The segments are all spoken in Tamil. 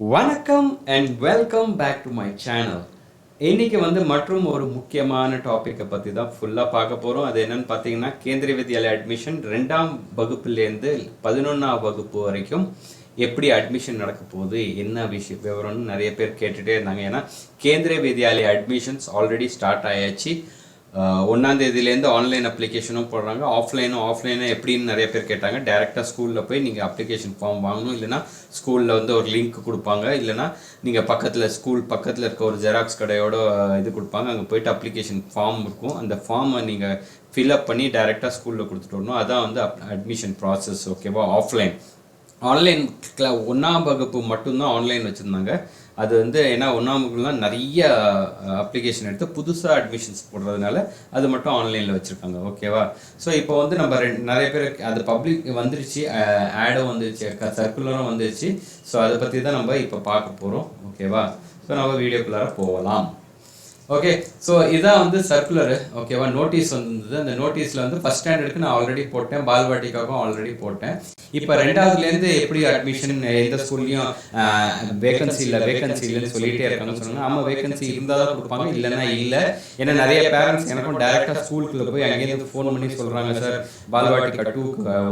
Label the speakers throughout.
Speaker 1: வணக்கம் and welcome back to my channel இன்னைக்கு வந்து மற்றும் ஒரு முக்கியமான டாப்பிக்கை பற்றி தான் ஃபுல்லாக பார்க்க போகிறோம் அது என்னன்னு பார்த்தீங்கன்னா கேந்திரிய வித்யாலய அட்மிஷன் ரெண்டாம் வகுப்புலேருந்து பதினொன்றாம் வகுப்பு வரைக்கும் எப்படி அட்மிஷன் நடக்க போகுது என்ன விஷயம் விவரம்னு நிறைய பேர் கேட்டுகிட்டே இருந்தாங்க. ஏன்னா Kendriya Vidyalaya admissions already start ஆயாச்சு. ஒன்றாந்தேதியிலேருந்து ஆன்லைன் அப்ளிகேஷனும் போடுறாங்க. ஆஃப்லைனும் ஆஃப்லைனும் எப்படின்னு நிறைய பேர் கேட்டாங்க. டேரெக்டாக ஸ்கூலில் போய் நீங்கள் அப்ளிகேஷன் ஃபார்ம் வாங்கணும். இல்லைனா ஸ்கூலில் வந்து ஒரு லிங்க் கொடுப்பாங்க. இல்லைனா நீங்கள் பக்கத்தில் ஸ்கூல் பக்கத்தில் இருக்க ஒரு ஜெராக்ஸ் கடையோட இது கொடுப்பாங்க. அங்கே போயிட்டு அப்ளிகேஷன் ஃபார்ம் இருக்கும். அந்த ஃபார்மை நீங்கள் ஃபில்அப் பண்ணி டேரெக்டாக ஸ்கூலில் கொடுத்துட்டு வரணும். அதான் வந்து அட்மிஷன் ப்ராசஸ் ஓகேவா ஆஃப்லைன் ஆன்லைன் கிளா ஒன்றாம் வகுப்பு மட்டும்தான் ஆன்லைன் வச்சுருந்தாங்க. அது வந்து ஏன்னா ஒன்றாம் வகுப்புலாம் நிறைய அப்ளிகேஷன் எடுத்து புதுசாக அட்மிஷன்ஸ் போடுறதுனால அது மட்டும் ஆன்லைனில் வச்சுருக்காங்க. ஓகேவா ஸோ இப்போ வந்து நம்ம ரெண்டு நிறைய பேர் அது பப்ளிக் வந்துருச்சு ஆடும் வந்துருச்சு சர்க்குலரும் வந்துருச்சு. ஸோ அதை பற்றி தான் நம்ம இப்போ பார்க்க போகிறோம் ஓகேவா ஸோ நம்ம வீடியோக்குள்ளார போகலாம். ஓகே ஸோ இதான் வந்து சர்க்குலரு ஓகேவா நோட்டீஸ் வந்தது. அந்த நோட்டீஸில் வந்து ஃபஸ்ட் ஸ்டாண்டர்டுக்கு நான் ஆல்ரெடி போட்டேன். பால்வாட்டிக்காகவும் ஆல்ரெடி போட்டேன். இப்போ ரெண்டாவதுலேருந்து எப்படி அட்மிஷன் எந்த ஸ்கூல்லையும் வேகன்சி இல்லை வேகன்சி இல்லைன்னு சொல்லிகிட்டே இருக்காங்கன்னு சொன்னாங்க. ஆமாம் வேகன்சி இருந்தால் தான் கொடுப்பாங்க இல்லைன்னா இல்லை. ஏன்னா நிறைய பேரண்ட்ஸ் எனக்கும் டேரெக்டாக ஸ்கூலுக்குள்ளே போய் அங்கேயிருந்து ஃபோன் பண்ணி சொல்கிறாங்க சார் பால்வாட்டிக்கா டூ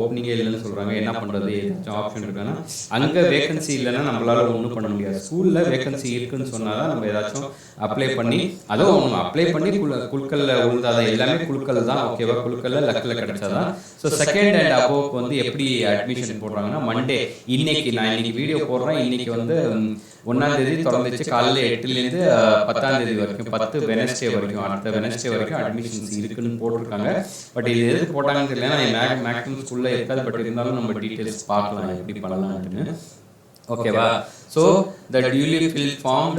Speaker 1: ஓப்பனிங்கே இல்லைன்னு சொல்கிறாங்க என்ன பண்ணுறது ஏதாச்சும் ஆப்ஷன் இருக்குன்னா அங்கே வேகன்சி இல்லைன்னா நம்மளால ஒன்றும் பண்ண முடியாது. ஸ்கூலில் வேகன்சி இருக்குன்னு சொன்னால் தான் நம்ம ஏதாச்சும் அப்ளை பண்ணி அதுவும் ஒன்று அப்ளை பண்ணி குழு குழுக்களில் உழுதாதான் எல்லாமே குழுக்கள் தான் ஓகேவா குழுக்களில் லக்கில் கிடைச்சாதான். ஸோ செகண்ட் அண்ட் அபோவுக்கு வந்து எப்படி அட்மிஷன் போடுறாங்கன்னா மண்டே இன்னைக்கு நான் இன்னைக்கு வீடியோ போடுறேன். இன்னைக்கு வந்து ம், ஒண்ணாம் தேதி திறந்துச்சு காலையில் எட்டுலேருந்து பத்தாம் தேதி வரைக்கும் பத்து வெனஸ்டே வரைக்கும் அடுத்த வெனஸ்டே வரைக்கும் அட்மிஷன்ஸ் இருக்குன்னு போட்டிருக்காங்க. பட் இது எதுக்கு போட்டாங்கன்னு தெரியல. மேக்ஸிமம் ஸ்கூலில் இருக்காது பட் இருந்தாலும் நம்ம டீட்டெயில்ஸ் பார்க்கலாம் எப்படி பண்ணலாம்னு. ஓகேவா so the duly fill form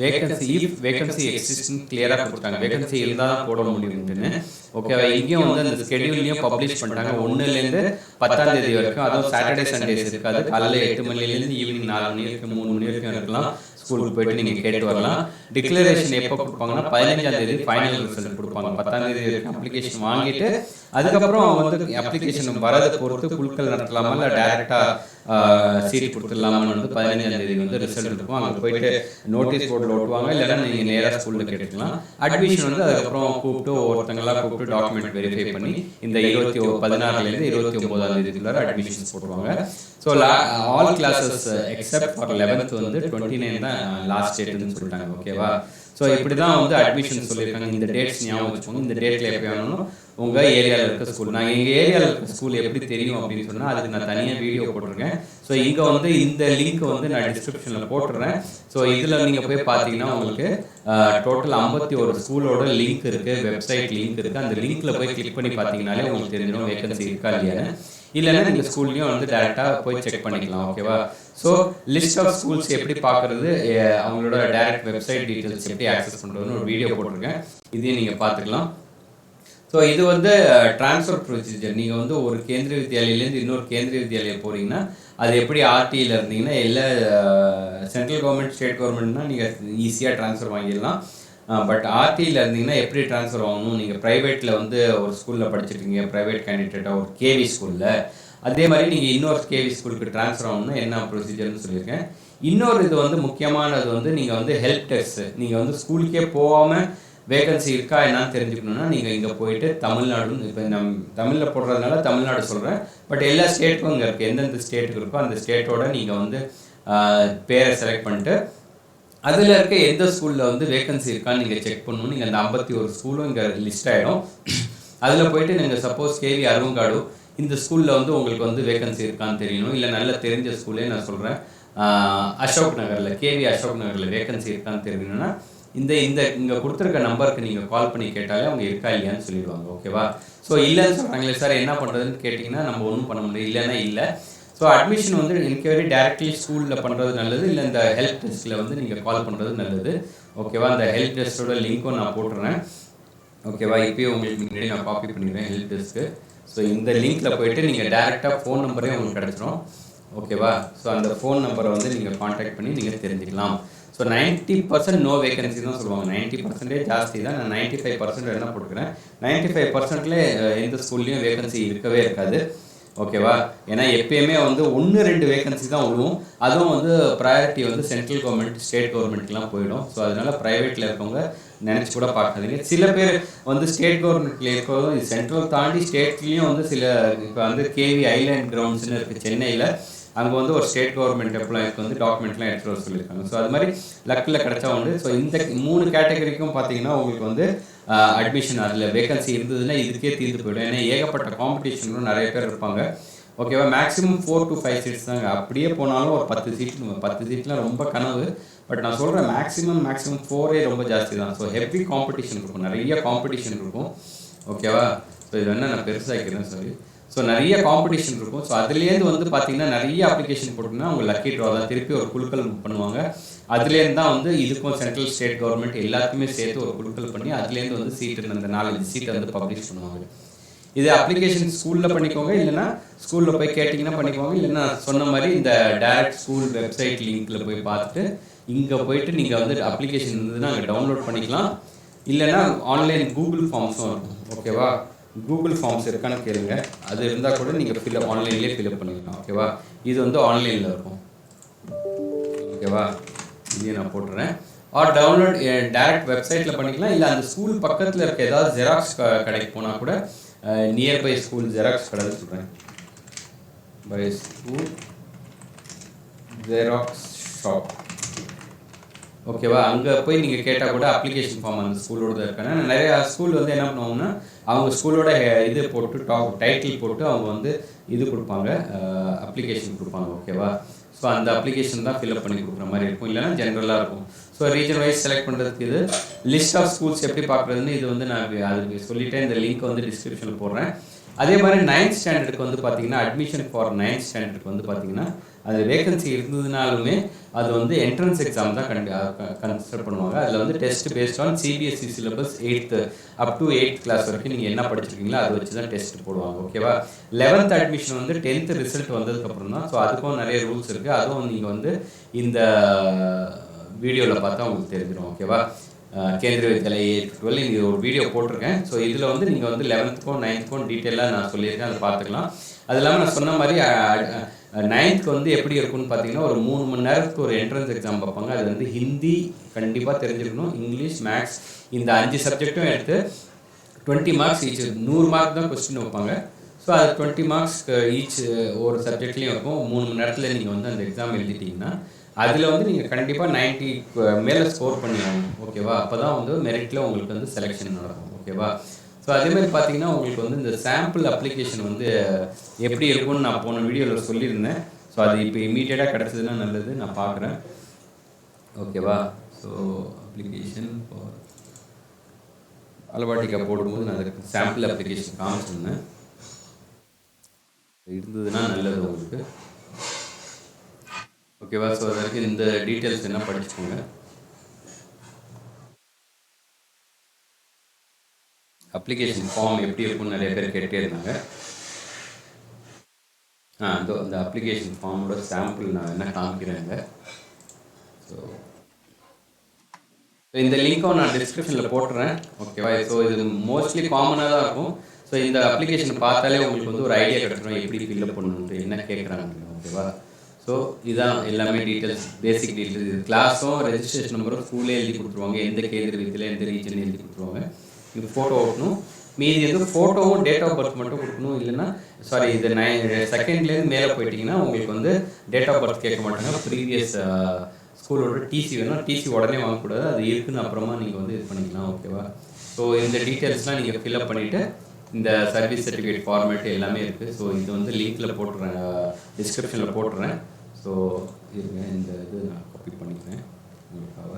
Speaker 1: vacancy if vacancy existent கிளியராக கொடுத்தாங்க. வேகன்சி இருந்தால் தான் போட முடியும்னு. ஓகேவா இங்கேயும் வந்து அந்த ஸ்கெடியூல்லையும் பப்ளிஷ் பண்ணிட்டாங்க. ஒன்றுலேருந்து பத்தாம் தேதி வரைக்கும் அதுவும் சாட்டர்டே சண்டேஸ் இருக்காது காலையில் எட்டு மணிலேருந்து ஈவினிங் நாலு மணி வரைக்கும் மூணு மணி வரைக்கும் இருக்கலாம். ஸ்கூலுக்கு போயிட்டு நீங்கள் கேட்டு வரலாம். டிக்ளரேஷன் எப்போ கொடுப்பாங்கன்னா பதினஞ்சாம் தேதி ஃபைனல் ரிசல்ட் கொடுப்பாங்க. பத்தாம் தேதி அப்ளிகேஷன் வாங்கிட்டு அதுக்கப்புறம் வந்து அப்ளிகேஷன் வரதை பொறுத்து குழுக்கள் நடத்தலாமா? இல்லை டேரெக்டாக சீட் கொடுத்துடலாமான்னு வந்து பதினஞ்சாம் தேதி வந்து ரிசல்ட் இருக்கும். அங்கே போயிட்டு நோட்டீஸ் போர்டில் ஓட்டுவாங்க இல்லைன்னா நீங்கள் நேராக ஸ்கூலில் கேட்டுக்கலாம். அட்மிஷன் வந்து அதுக்கப்புறம் கூப்பிட்டு ஒருத்தங்களாம் கூப்பிட்டு டாக்குமெண்ட் வெரிஃபை பண்ணி இந்த இருபத்தி பதினாறுலேருந்து இருபத்தி ஒன்பதாம் தேதிக்குள்ளார அட்மிஷன்ஸ் போடுவாங்க so all classes except for eleventh வந்து டுவெண்ட்டி நைன் தான் லாஸ்ட் டேட்னு சொல்லிட்டாங்க ஓகேவா ஸோ இப்படி தான் வந்து அட்மிஷன் சொல்லியிருக்காங்க. இந்த டேட்ஸ் ஞாபகம் வச்சுக்கோங்க. இந்த டேட்டில் எப்போ வேணும் உங்கள் ஏரியாவில் இருக்க ஸ்கூல் நான் எங்கள் ஏரியாவில் இருக்க ஸ்கூல் எப்படி தெரியும் அப்படின்னு சொன்னால் அதுக்கு நான் தனியாக வீடியோ போட்டிருக்கேன். ஸோ இங்கே வந்து இந்த லிங்க் வந்து நான் டிஸ்கிரிப்ஷனில் போட்டுறேன். ஸோ இதில் நீங்கள் போய் பார்த்தீங்கன்னா உங்களுக்கு டோட்டல் ஐம்பத்தி ஒரு ஸ்கூலோட லிங்க் இருக்குது வெப்சைட் லிங்க் இருக்குது அந்த லிங்க்கில் போய் கிளிக் பண்ணி பார்த்தீங்கனாலே உங்களுக்கு தெரிஞ்சிடும் வேகன்சி இருக்கா இல்லையான்னு இல்லைன்னா நீங்கள் ஸ்கூல்லையும் வந்து டேரெக்டாக போய் செக் பண்ணிக்கலாம் ஓகேவா ஸோ லிஸ்ட் ஆஃப் ஸ்கூல்ஸ் எப்படி பார்க்குறது அவங்களோட டைரக்ட் வெப்சைட் டீட்டெயில்ஸ் எப்படி ஆக்சஸ் பண்ணுறதுன்னு ஒரு வீடியோ போட்டிருக்கேன். இதையும் நீங்கள் பார்த்துக்கலாம். ஸோ இது வந்து ட்ரான்ஸ்ஃபர் ப்ரொசீஜர் நீங்கள் வந்து ஒரு கேந்திரிய வித்யாலயிலேருந்து இன்னொரு கேந்திரிய வித்யாலயம் போகிறீங்கன்னா அது எப்படி ஆர்டியில் இருந்தீங்கன்னா எல்லா சென்ட்ரல் கவர்மெண்ட் ஸ்டேட் கவர்மெண்ட்னா நீங்கள் ஈஸியாக ட்ரான்ஸ்ஃபர் வாங்கிடலாம். பட் ஆர்டியில் இருந்தீங்கன்னா எப்படி ட்ரான்ஸ்ஃபர் வாங்கணும் நீங்கள் ப்ரைவேட்டில் வந்து ஒரு ஸ்கூலில் படிச்சிருக்கீங்க ப்ரைவேட் கேண்டிடேட்டாக ஒரு கேவி ஸ்கூலில் அதே மாதிரி நீங்கள் இன்னொரு கேவி ஸ்கூலுக்கு ட்ரான்ஸ்ஃபர் ஆகணும்னா என்ன ப்ரொசீஜர்னு சொல்லியிருக்கேன். இன்னொரு இது வந்து முக்கியமானது வந்து நீங்கள் வந்து ஹெல்ப் டெஸ்ட் நீங்கள் வந்து ஸ்கூலுக்கே போகாமல் வேகன்சி இருக்கா என்னன்னு தெரிஞ்சுக்கணும்னா நீங்கள் இங்கே போயிட்டு தமிழ்நாடுன்னு இப்போ நம் தமிழில் போடுறதுனால தமிழ்நாடு சொல்கிறேன் பட் எல்லா ஸ்டேட்டுக்கும் இங்கே இருக்குது எந்தெந்த ஸ்டேட்டுக்கு இருக்கோ அந்த ஸ்டேட்டோட நீங்கள் வந்து பேரை செலக்ட் பண்ணிட்டு அதில் இருக்க எந்த ஸ்கூலில் வந்து வேகன்சி இருக்கான்னு நீங்கள் செக் பண்ணணும் நீங்கள் அந்த ஐம்பத்தி ஒரு ஸ்கூலும் இங்கே லிஸ்ட் ஆகிடும் அதில் போயிட்டு நீங்கள் சப்போஸ் கேவி அருங்காடு இந்த ஸ்கூலில் வந்து உங்களுக்கு வந்து வேகன்சி இருக்கான்னு தெரியணும். இல்லை நல்ல தெரிஞ்ச ஸ்கூலே நான் சொல்கிறேன் அசோக் நகரில் கேவி அசோக் நகரில் வேகன்சி இருக்கான்னு தெரியணும்னா இந்த இந்த இங்கே கொடுத்துருக்க நம்பருக்கு நீங்கள் கால் பண்ணி கேட்டாலே அவங்க இருக்கா இல்லையான்னு சொல்லிடுவாங்க. ஓகேவா ஸோ இல்லைன்னு சொல்கிறாங்களே சார் என்ன பண்ணுறதுன்னு கேட்டிங்கன்னா நம்ம ஒன்றும் பண்ண முடியல. இல்லைன்னா இல்லை. ஸோ அட்மிஷன் வந்து என்கொயரி டேரக்ட்லி ஸ்கூலில் பண்ணுறது நல்லது. இல்லை இந்த ஹெல்ப் டெஸ்ட்டில் வந்து நீங்கள் கால் பண்ணுறது நல்லது. ஓகேவா அந்த ஹெல்ப் டெஸ்ட்டோட லிங்க்கும் நான் போட்டுறேன். ஓகேவா இப்போயும் உங்களுக்கு முன்னாடி நான் காப்பி பண்ணிடுறேன் ஹெல்ப் டெஸ்க்கு ஸோ இந்த லிங்க்கில் போயிட்டு நீங்கள் டேரெக்டாக ஃபோன் நம்பரே உங்களுக்கு கிடச்சிரும். ஓகேவா ஸோ அந்த ஃபோன் நம்பரை வந்து நீங்கள் காண்டாக்ட் பண்ணி நீங்கள் தெரிஞ்சுக்கலாம். So ninety percent no vacancy தான் சொல்லுவாங்க. நைன்ட்டி பர்சன்டேஜ் ஜாஸ்தி தான். நான் நைன்ட்டி ஃபைவ் பர்சன்ட் என்ன போட்டுக்கிறேன் நைன்ட்டி ஃபைவ் பர்சன்ட்லே எந்த ஸ்கூல்லையும் வேகன்சி இருக்கவே இருக்காது. ஓகேவா ஏன்னா எப்பயுமே வந்து ஒன்று ரெண்டு வேகன்சி தான் விழுவும் அதுவும் வந்து ப்ரையாரிட்டி வந்து சென்ட்ரல் கவர்மெண்ட் ஸ்டேட் கவர்மெண்ட்லாம் போயிடும். ஸோ அதனால ப்ரைவேட்டில் இருக்கவங்க நினச்சி கூட பார்க்காதீங்க. சில பேர் வந்து ஸ்டேட் கவர்மெண்ட்ல இருக்கிறதும் சென்ட்ரல் தாண்டி ஸ்டேட்லேயும் வந்து சில இப்போ வந்து கேவி ஐலேண்ட் கிரவுண்ட்ஸ்னு இருக்குது சென்னையில். அங்கே வந்து ஒரு ஸ்டேட் கவர்மெண்ட் எம்ப்ளாய்க்கு வந்து டாக்குமெண்ட்லாம் எடுத்துகிட்டு வர சொல்லியிருக்காங்க. ஸோ அது மாதிரி லக்கில் கிடச்சா உண்டு. ஸோ இந்த மூணு கேட்டகரிக்கும் பார்த்தீங்கன்னா உங்களுக்கு வந்து அட்மிஷன் அதில் வேகன்சி இருந்ததுன்னா இதுக்கே தீர்ந்து போயிடும். ஏன்னா ஏகப்பட்ட காம்படிஷனும் நிறைய பேர் இருப்பாங்க. ஓகேவா maximum four to five seats தாங்க. அப்படியே போனாலும் ஒரு பத்து சீட் பத்து சீட்லாம் ரொம்ப கனவு. பட் நான் சொல்கிறேன் மேக்ஸிமம் மேக்ஸிமம் ஃபோரே ரொம்ப ஜாஸ்தி தான் ஸோ ஹெவி காம்படிஷன் இருக்கும். நிறைய காம்படிஷன் இருக்கும். ஓகேவா ஸோ இது வேணால் நான் பெருசாக்கிறேன் சாரி ஸோ நிறைய காம்படிஷன் இருக்கும். ஸோ அதுலேருந்து வந்து பார்த்தீங்கன்னா நிறைய அப்ளிகேஷன் போட்டிங்கன்னா அவங்க லக்கி ட்ரா தான். திருப்பி ஒரு குழுக்கள் பண்ணுவாங்க. அதுலேருந்து தான் வந்து இதுக்கும் சென்ட்ரல் ஸ்டேட் கவர்மெண்ட் எல்லாத்துக்குமே சேர்த்து ஒரு குழுக்கள் பண்ணி அதுலேருந்து வந்து சீட்டு அந்த நாலஞ்சு சீட்டை வந்து பப்ளிஷ் பண்ணுவாங்க. இது அப்ளிகேஷன் ஸ்கூலில் பண்ணிக்கோங்க. இல்லைன்னா ஸ்கூலில் போய் கேட்டிங்கன்னா பண்ணிக்கோங்க. இல்லைன்னா சொன்ன மாதிரி இந்த டைரக்ட் ஸ்கூல் வெப்சைட் லிங்க்கில் போய் பார்த்துட்டு இங்கே போயிட்டு நீங்கள் வந்து அப்ளிகேஷன் இருந்ததுன்னா அங்கே டவுன்லோட் பண்ணிக்கலாம். இல்லைன்னா ஆன்லைன் கூகுள் ஃபார்ம்ஸும் இருக்கும். ஓகேவா கூகுள் ஃபார்ம்ஸ் இருக்கான்னு கேளுங்க. அது இருந்தால் கூட நீங்கள் ஃபில்அப் ஆன்லைன்லேயே ஃபில்அப் பண்ணிக்கலாம். ஓகேவா இது வந்து ஆன்லைனில் இருக்கும். ஓகேவா இதையும் நான் போட்டுறேன். ஆர் டவுன்லோட் டேரக்ட் வெப்சைட்டில் பண்ணிக்கலாம். இல்லை அந்த ஸ்கூல் பக்கத்தில் இருக்க ஏதாவது ஜெராக்ஸ் கடைக்கு போனால் கூட நியர்பை ஸ்கூல் ஜெராக்ஸ் கடை சொல்கிறேன் பை ஸ்கூல் ஜெராக்ஸ் ஷாப் ஓகேவா அங்கே போய் நீங்கள் கேட்டால் கூட அப்ளிகேஷன் ஃபார்ம் அந்த ஸ்கூலோட தான் இருக்காங்க நிறைய ஸ்கூல் வந்து என்ன பண்ணுவாங்கன்னா அவங்க ஸ்கூலோட இது போட்டு டாப் டைட்டில் போட்டு அவங்க வந்து இது கொடுப்பாங்க அப்ளிகேஷன் கொடுப்பாங்க. ஓகேவா ஸோ அந்த அப்ளிகேஷன் தான் ஃபில்அப் பண்ணி கொடுக்குற மாதிரி இருக்கும். இல்லைனா ஜென்ரலாக இருக்கும். ஸோ ரீஜன் வைஸ் செலக்ட் பண்ணுறதுக்கு இது லிஸ்ட் ஆஃப் ஸ்கூல்ஸ் எப்படி பார்க்குறதுன்னு இது வந்து நான் அதுக்கு சொல்லிட்டேன். இந்த லிங்க் வந்து டிஸ்கிரிப்ஷனில் போடுறேன். அதே மாதிரி நைன்த் ஸ்டாண்டர்டுக்கு வந்து பார்த்தீங்கன்னா அட்மிஷன் ஃபார் நைன்த் ஸ்டாண்டர்டுக்கு வந்து பார்த்தீங்கன்னா அது வேகன்சி இருந்ததுனாலுமே அது வந்து என்ட்ரன்ஸ் எக்ஸாம் தான் கண்டி கன்சிடர் பண்ணுவாங்க. அதில் வந்து test based on CBSE syllabus eighth up to eight class வரைக்கும் நீங்கள் என்ன படிச்சிருக்கீங்களோ அதை வச்சு தான் டெஸ்ட் போடுவாங்க ஓகேவா லெவன்த் அட்மிஷன் வந்து டென்த்து ரிசல்ட் வந்ததுக்கப்புறம் தான். ஸோ அதுக்கும் நிறைய ரூல்ஸ் இருக்குது அதுவும் நீங்கள் வந்து இந்த வீடியோவில் பார்த்தா உங்களுக்கு தெரிஞ்சிடும் ஓகேவா கேந்திர வித்யாலய டுவெல் இங்கே ஒரு வீடியோ போட்டிருக்கேன். ஸோ இதில் வந்து நீங்கள் வந்து லெவன்த்துக்கும் நைன்த்துக்கும் டீட்டெயிலாக நான் சொல்லியிருக்கேன். அதை பார்த்துக்கலாம். அது இல்லாமல் நான் சொன்ன மாதிரி நைன்த்துக்கு வந்து எப்படி இருக்கும்னு பார்த்தீங்கன்னா ஒரு மூணு மணி நேரத்துக்கு ஒரு என்ட்ரன்ஸ் எக்ஸாம் பார்ப்பாங்க. அது வந்து ஹிந்தி கண்டிப்பாக தெரிஞ்சிருக்கணும். இங்கிலீஷ் மேக்ஸ் இந்த அஞ்சு சப்ஜெக்ட்டும் எடுத்து டுவெண்ட்டி மார்க்ஸ் ஈச் நூறு மார்க் தான் கொஸ்டின் வைப்பாங்க. ஸோ அது டுவெண்ட்டி மார்க்ஸ் ஈச் ஒரு சப்ஜெக்ட்லேயும் இருக்கும். மூணு மணி நேரத்தில் நீங்கள் வந்து அந்த எக்ஸாம் எழுதிட்டீங்கன்னா அதில் வந்து நீங்கள் கண்டிப்பாக நைன்ட்டி மேலே ஸ்கோர் பண்ணிடணும் ஓகேவா? அப்போ தான் வந்து மெரிட்டில் உங்களுக்கு வந்து செலெக்ஷன் நடக்கும் ஓகேவா? ஸோ அதேமாதிரி பார்த்தீங்கன்னா உங்களுக்கு வந்து இந்த சாம்பிள் அப்ளிகேஷன் வந்து எப்படி இருக்கும்னு நான் போன வீடியோவில் சொல்லியிருந்தேன். ஸோ அது இப்போ இமீடியட்டாக கிடச்சதுன்னா நல்லது நான் பார்க்குறேன் ஓகேவா? ஸோ அப்ளிகேஷன் அலவாட்டிக்கா போடும்போது நான் அதுக்கு சாம்பிள் அப்ளிகேஷன் காமிச்சிருந்தேன். இருந்ததுன்னா நல்லது உங்களுக்கு. ஓகேவா ஸோ அதற்கு இந்த டீட்டெயில்ஸ் என்ன படிச்சுக்கோங்க. அப்ளிகேஷன் ஃபார்ம் எப்படி இருக்கும்னு நிறைய பேர் கேட்டே இருந்தாங்க. ஆ அந்த அந்த அப்ளிகேஷன் ஃபார்மோட சாம்பிள் நான் என்ன காமிக்கிறேங்க. ஸோ இந்த லிங்க்கும் நான் டிஸ்கிரிப்ஷனில் போட்டுறேன். ஓகேவா ஸோ இது மோஸ்ட்லி காமனாக தான் இருக்கும். ஸோ இந்த அப்ளிகேஷன் பார்த்தாலே உங்களுக்கு வந்து ஒரு ஐடியா கிடைச்சிடும் எப்படி ஃபில்அப் பண்ணணும் என்ன கேட்குறாங்க ஓகேவா ஸோ இதான் எல்லாமே டீட்டெயில்ஸ் பேசிக் டீட்டெயில்ஸ் இது கிளாஸும் ரெஜிஸ்ட்ரேஷன் நம்பரும் ஸ்கூலே எழுதி கொடுத்துருவாங்க. எந்த கேந்திரத்தில் எந்த ரீஜன் எழுதி கொடுத்துருவாங்க. இது ஃபோட்டோ ஓட்டணும். மீதி வந்து ஃபோட்டோவும் டேட் ஆஃப் பர்த் மட்டும் கொடுக்கணும். இல்லைன்னா சாரி இது நைன் செகண்ட்லேருந்து மேலே போயிட்டீங்கன்னா உங்களுக்கு வந்து டேட் ஆஃப் பர்த் கேட்க மாட்டாங்க. ப்ரீவியஸ் ஸ்கூலோட டிசி வேணும். டிசி உடனே வாங்கக்கூடாது. அது இருக்குன்னு அப்புறமா நீங்கள் வந்து இது பண்ணிக்கலாம் ஓகேவா ஸோ இந்த டீட்டெயில்ஸ்லாம் நீங்கள் ஃபில்அப் பண்ணிவிட்டு இந்த சர்வீஸ் சர்டிஃபிகேட் ஃபார்மேட் எல்லாமே இருக்குது ஸோ இது வந்து லிங்க்கில் போட்டுறேன் டிஸ்கிரிப்ஷனில் போட்டுறேன். ஸோ இருங்க இந்த இது நான் காப்பி பண்ணிக்கிறேன். உங்களுக்காக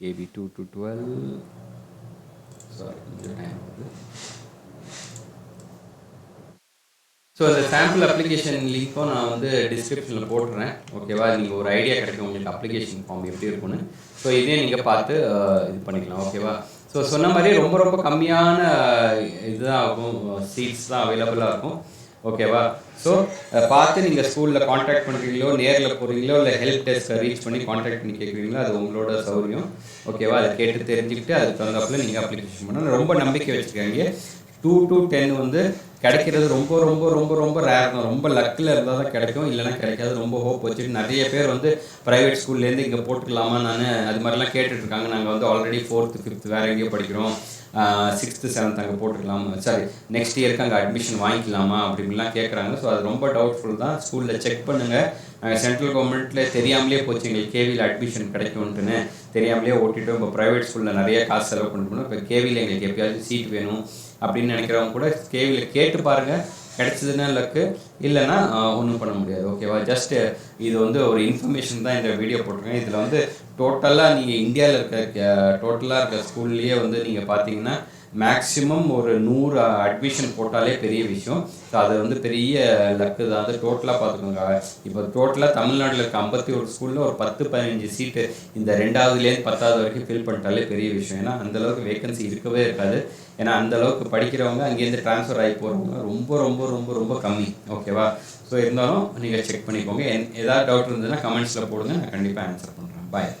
Speaker 1: A B two to twelve sorry கொஞ்சம் டைம் ஸோ அந்த சாம்பிள் அப்ளிகேஷன் லிங்க்கும் நான் வந்து டிஸ்கிரிப்ஷனில் போட்டுறேன். ஓகேவா நீங்கள் ஒரு ஐடியா கிடைக்கும் உங்களுக்கு அப்ளிகேஷன் ஃபார்ம் எப்படி இருக்கும்னு. ஸோ இதே நீங்கள் பார்த்து இது பண்ணிக்கலாம். ஓகேவா ஸோ சொன்ன மாதிரி ரொம்ப ரொம்ப கம்மியான இதுதான் ஆகும் சீட்ஸ் தான் அவைலபிளாக இருக்கும். ஓகேவா ஸோ பார்த்து நீங்கள் ஸ்கூலில் காண்டாக்ட் பண்ணுறீங்களோ நேரில் போகிறீங்களோ இல்லை ஹெல்ப் டெஸ்க்கை ரீச் பண்ணி காண்டாக்ட் பண்ணி கேட்குறீங்களோ அது உங்களோட சௌரியம். ஓகேவா அதை கேட்டு தெரிஞ்சுக்கிட்டு அதுக்கு தகுந்தாப்பில் நீங்கள் அப்ளிகேஷன் பண்ணணும் ரொம்ப நம்பிக்கை வச்சுருக்காங்க டூ டு டென் வந்து கிடைக்கிறது ரொம்ப ரொம்ப ரொம்ப ரொம்ப ரேர் தான். ரொம்ப லக்கில் இருந்தால் தான் கிடைக்கும். இல்லைன்னா கிடைக்காது. ரொம்ப ஹோப் வச்சுட்டு நிறைய பேர் வந்து ப்ரைவேட் ஸ்கூல்லேருந்து இங்கே போட்டுக்கலாமா நான் அது மாதிரிலாம் கேட்டுட்ருக்காங்க நாங்கள் வந்து ஆல்ரெடி ஃபோர்த்து ஃபிஃப்த் வேறு எங்கேயோ படிக்கிறோம். சிக்ஸ்த்து செவன்த் அங்கே போட்டுக்கலாம் சாரி நெக்ஸ்ட் இயருக்கு அங்கே அட்மிஷன் வாங்கிக்கலாமா அப்படின்லாம் கேட்குறாங்க ஸோ அது ரொம்ப டவுட்ஃபுல் தான். ஸ்கூலில் செக் பண்ணுங்கள் நாங்கள் சென்ட்ரல் கவர்மெண்ட்டில் தெரியாமலே போச்சு எங்களுக்கு கேவியில் அட்மிஷன் கிடைக்கும்ட்டுன்னு தெரியாமலே ஓட்டிட்டு இப்போ ப்ரைவேட் ஸ்கூலில் நிறைய காசு செலவு பண்ணிட்டு இப்போ கேவியில் எங்களுக்கு எப்பயாச்சும் சீட் வேணும் அப்படின்னு நினைக்கிறவங்க கூட கேவியில் கேட்டு பாருங்கள் கிடைச்சதுன்னா லக்கு இல்லைன்னா ஒன்றும் பண்ண முடியாது. ஓகேவா ஜஸ்ட்டு இது வந்து ஒரு இன்ஃபர்மேஷன் தான் இந்த வீடியோ போட்டிருக்கேன். இதில் வந்து டோட்டலாக நீங்கள் இந்தியாவில் இருக்க டோட்டலாக இருக்க ஸ்கூல்லையே வந்து நீங்கள் பார்த்தீங்கன்னா மேக்ஸிமம் ஒரு நூறு அட்மிஷன் போட்டாலே பெரிய விஷயம். ஸோ அது வந்து பெரிய லக்கு தான். அது டோட்டலாக பார்த்துக்கோங்க இப்போ டோட்டலாக தமிழ்நாட்டில் இருக்க ஐம்பத்தி ஒரு ஸ்கூலில் ஒரு பத்து பதினஞ்சு சீட்டு இந்த ரெண்டாவதுலேருந்து பத்தாவது வரைக்கும் ஃபில் பண்ணிட்டாலே பெரிய விஷயம். ஏன்னா அந்தளவுக்கு வேகன்சி இருக்கவே இருக்காது. ஏன்னா அந்த அளவுக்கு படிக்கிறவங்க அங்கேருந்து ட்ரான்ஸ்ஃபர் ஆகி போகிறவங்க ரொம்ப ரொம்ப ரொம்ப ரொம்ப கம்மி. ஓகேவா ஸோ இருந்தாலும் நீங்கள் செக் பண்ணிக்கோங்க. என் ஏதாவது டவுட் இருந்ததுன்னா கமெண்ட்ஸில் போடுங்க. நான் கண்டிப்பாக ஆன்சர் பண்ணுறேன் பாய்